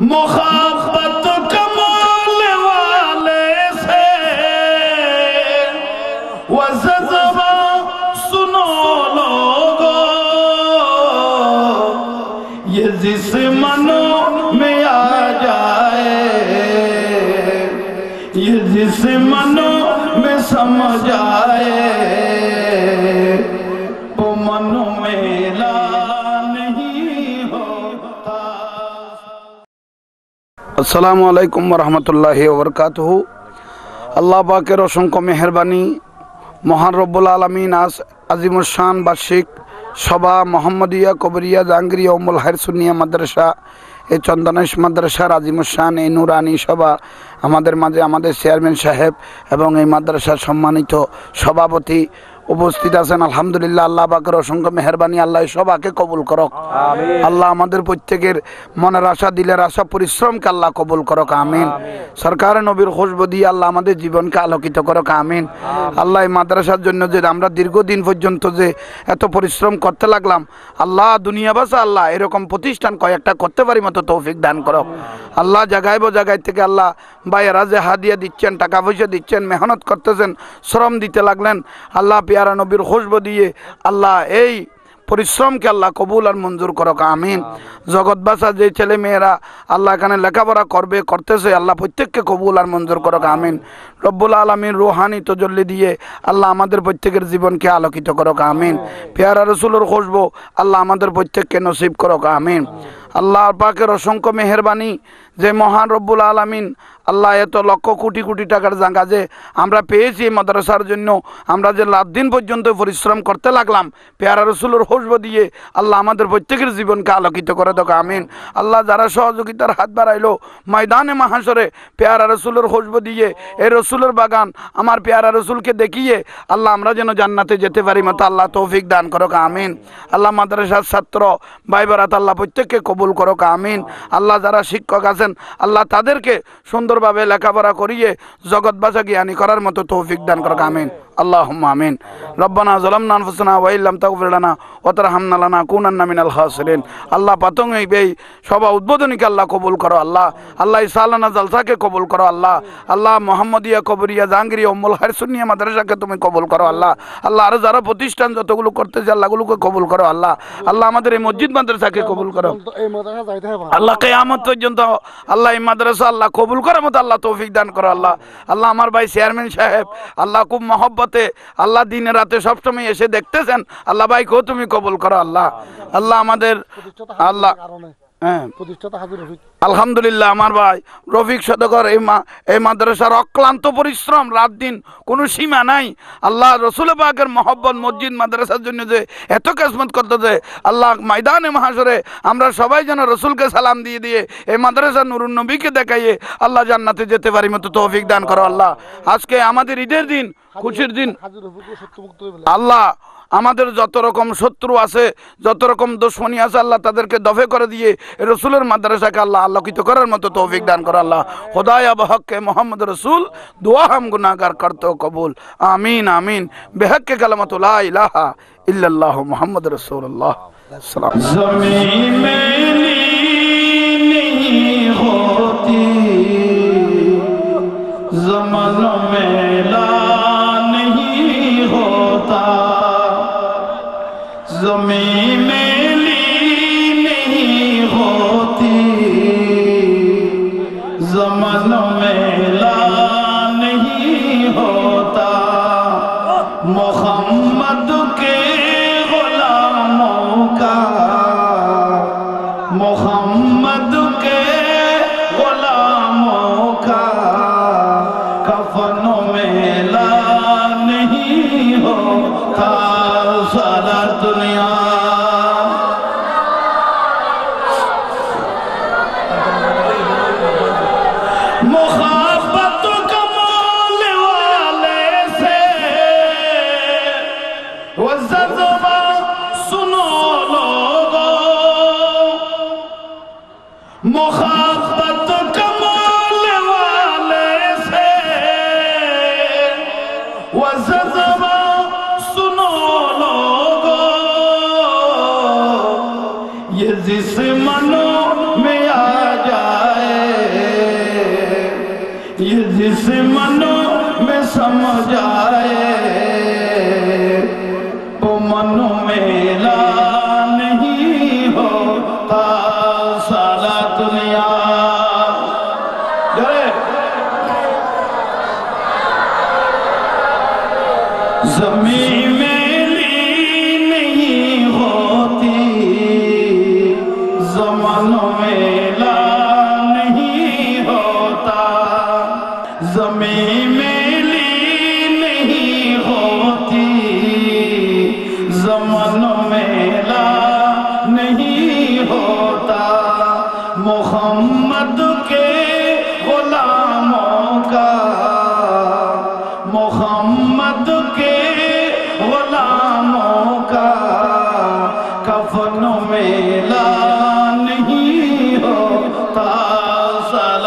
محبت کمال والے سے وززبا سنو لوگو۔ یہ جس منوں میں آ جائے۔ یہ جس منوں میں سمجھ آئے আসসালামু আলাইকুম রহমতুল্লাহ ওবরকাতহু। আল্লাহ পাকের অসংখ্য মেহরবানি। মহান রব্বুল আলমিন আজ আজিমুসান বার্ষিক সভা মোহাম্মদিয়া, কবরিয়া জাহাঙ্গীরিয়া উমুল হায়ার সুনিয়া মাদ্রাসা, এই চন্দনেশ মাদ্রাসার আজিমুসান এই নুরানি সভা আমাদের মাঝে আমাদের চেয়ারম্যান সাহেব এবং এই মাদ্রাসার সম্মানিত সভাপতি উপস্থিত আছেন আলহামদুলিল্লাহ আল্লাহ পাকের অসংখ্য মেহরবানি আল্লাহ সবাকে কবুল করক। আল্লাহ আমাদের প্রত্যেকের মনের আশা দিলের আশা পরিশ্রমকে আল্লাহ কবুল করক আমিন। সরকার নবীর খুশবু দিয়ে আল্লাহ আমাদের জীবনকে আলোকিত করক আমিন। আল্লাহ এই মাদ্রাসার জন্য যে আমরা দীর্ঘদিন পর্যন্ত যে এত পরিশ্রম করতে লাগলাম আল্লাহ দুনিয়া বাসা আল্লাহ এরকম প্রতিষ্ঠান কয়েকটা করতে পারি মতো তৌফিক দান করক। আল্লাহ জায়গায় বো জায়গায় থেকে আল্লাহ ভাইয়েরা যে হাদিয়া দিচ্ছেন টাকা পয়সা দিচ্ছেন মেহনত করতেছেন শ্রম দিতে লাগলেন আল্লাহ পিয়ারা নবীর খুশবু দিয়ে আল্লাহ এই পরিশ্রমকে আল্লাহ কবুল আর মঞ্জুর করক আমিন। জগৎবাসা যে ছেলে মেয়েরা আল্লাহ এখানে লেখাপড়া করবে করতেছে আল্লাহ প্রত্যেককে কবুল আর মঞ্জুর করক আমিন। রব্বুল আলমিন রুহানি তজল্লি দিয়ে আল্লাহ আমাদের প্রত্যেকের জীবনকে আলোকিত করক আমিন। পেয়ারা রসুলের খুশবু আল্লাহ আমাদের প্রত্যেককে নসিব করক আমিন। আল্লাহ পাকের অসংখ্য মেহরবানি যে মহান রব্বুল আলমিন, আল্লাহ এত লক্ষ কোটি কোটি টাকার জাঙ্গা যে আমরা পেয়েছি এই মাদ্রাসার জন্য, আমরা যে রাত দিন পর্যন্ত পরিশ্রম করতে লাগলাম, পেয়ারা রসুলের হসব দিয়ে আল্লাহ আমাদের প্রত্যেকের জীবনকে আলোকিত করে দেখ, আমিন। আল্লাহ যারা সহযোগিতার হাত বাড়াইলো, ময়দানে মাহাসরে পেয়ারা রসুলের হসব দিয়ে এই রসুলের বাগান আমার পেয়ারা রসুলকে দেখিয়ে আল্লাহ আমরা যেন জান্নাতে যেতে পারি, মতো আল্লাহ তৌফিক দান করক, আমিন। আল্লাহ মাদ্রাসার ছাত্র ভাই বারাত আল্লাহ প্রত্যেককে কবুল করক, আমিন। আল্লাহ যারা শিক্ষক আছেন আল্লাহ তাদেরকে সুন্দরভাবে লেখাপড়া করিয়ে জগৎবাসা জ্ঞানী করার মতো তৌফিক দান করক আমিন। আমিন। রব্বানা জলামনা আনফুসনা ওয়াইল্লাম তাগফির লানা ওয়া তারহামনা লানা কুনান্না মিনাল খাসিরিন। আল্লাহ পাতং এই বেই সভা উদ্বোধনীকে আল্লাহ কবুল করো আল্লাহ। আল্লাহ ইসালানা জালসাকে কবুল করো আল্লাহ। আল্লাহ মোহাম্মদিয়া কবরিয়া জাহাঙ্গীরিয়া উম্মুল হার সুন্নিয়া মাদ্রাসাকে তুমি কবুল করো আল্লাহ। আল্লাহ আরও যারা প্রতিষ্ঠান যতগুলো করতেছে আল্লাহগুলোকে কবুল করো আল্লাহ। আল্লাহ আমাদের এই মসজিদ মাদ্রাসাকে কবুল করো। আল্লাহ কেয়ামত পর্যন্ত আল্লাহ এই মাদ্রাসা আল্লাহ কবুল করার মতো আল্লাহ তৌফিক দান করো আল্লাহ। আল্লাহ আমার ভাই চেয়ারম্যান সাহেব আল্লাহ খুব মহব্বতে আল্লাহ দিনের রাতে সবসময় এসে দেখতেছেন। আল্লাহ ভাইকেও তুমি কবল করো আল্লাহ। আল্লাহ আমাদের, আল্লাহ হ্যাঁ। আলহামদুলিল্লাহ আমার ভাই রফিক সদকর এই মা এই মাদ্রাসার অক্লান্ত পরিশ্রম রাত দিন কোনো সীমা নাই। আল্লাহ রসুল পাকের মহব্বত মসজিদ মাদ্রাসার জন্য যে এত কেসমত করতেছে আল্লাহ ময়দানে মহাসরে আমরা সবাই যেন রসুলকে সালাম দিয়ে দিয়ে এই মাদ্রাসা নুরুন নবীকে দেখাইয়ে আল্লাহ জান্নাতে যেতে পারি মতো তৌফিক দান করো আল্লাহ। আজকে আমাদের ঈদের দিন খুশির দিন। আল্লাহ আমাদের যত রকম শত্রু আছে, যত রকম দুশ্মনী আছে, আল্লাহ তাদেরকে দফে করে দিয়ে রসুলের মাদ্রাসাকে আল্লাহ আলোকিত করার মতো তৌফিক দান করা আল্লাহ। হোদায় আব হককে মোহাম্মদ রসুল, দোয়া হাম গুনাগার করত কবুল। আমিন আমিন। বেহককে কালামতুল্লাহ ইলাহা ইল্লাল্লাহ মোহাম্মদ রসুল্লাহ জমানো মে زمین میلی نہیں ہوتی۔ زمن میلا نہیں ہوتا۔ محمد کے جس منوں میں آ جائے، یہ جس منوں میں سمجھ آئے وہ منوں میلا نہیں ہوتا سارا دنیا۔ زمین میں میلا نہیں ہوتا۔ محمد کے غلاموں کا۔ محمد کے غلاموں کا۔ کفن میلا نہیں ہوتا۔ سال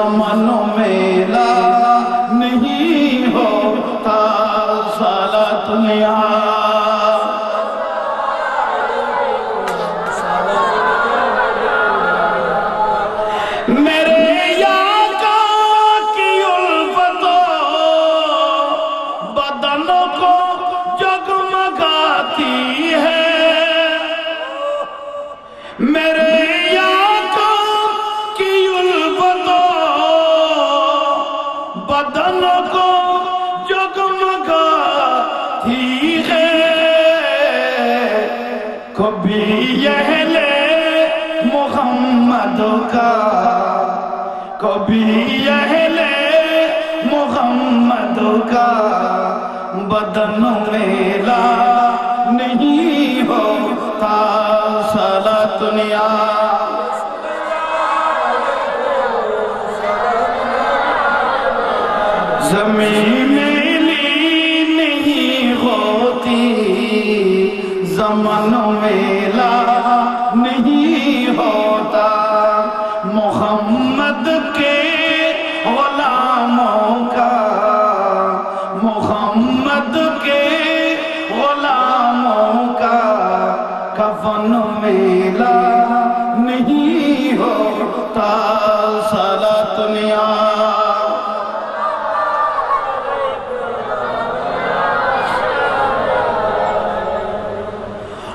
জমানো Oh!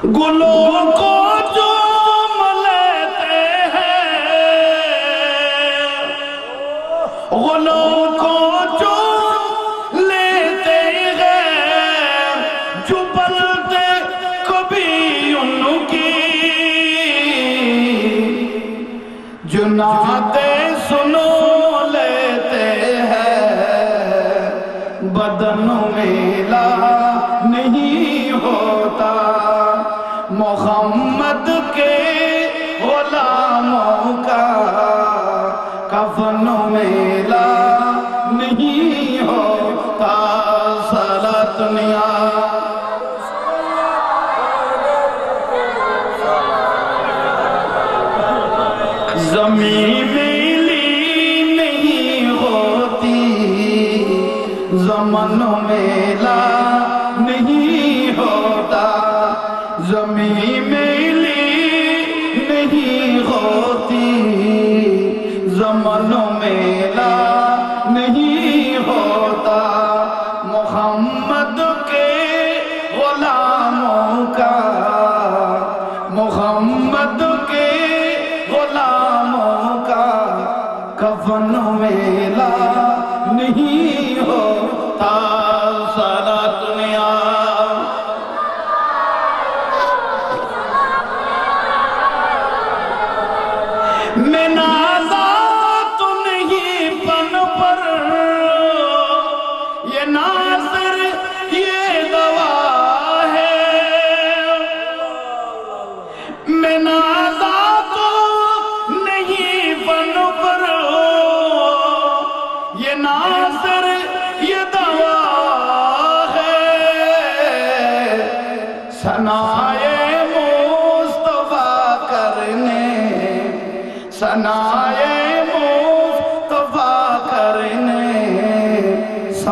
گلوں کو چوم لیتے ہیں گلوں کو چوم لیتے ہیں جبلتے کبھی ان کی جناتے سنو۔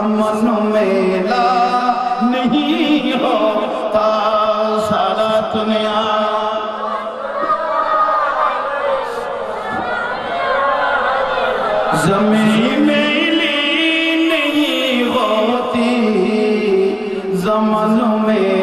امن میلا نہیں ہوتا سارا دنیا۔ زمین میلی نہیں ہوتی زمن میلا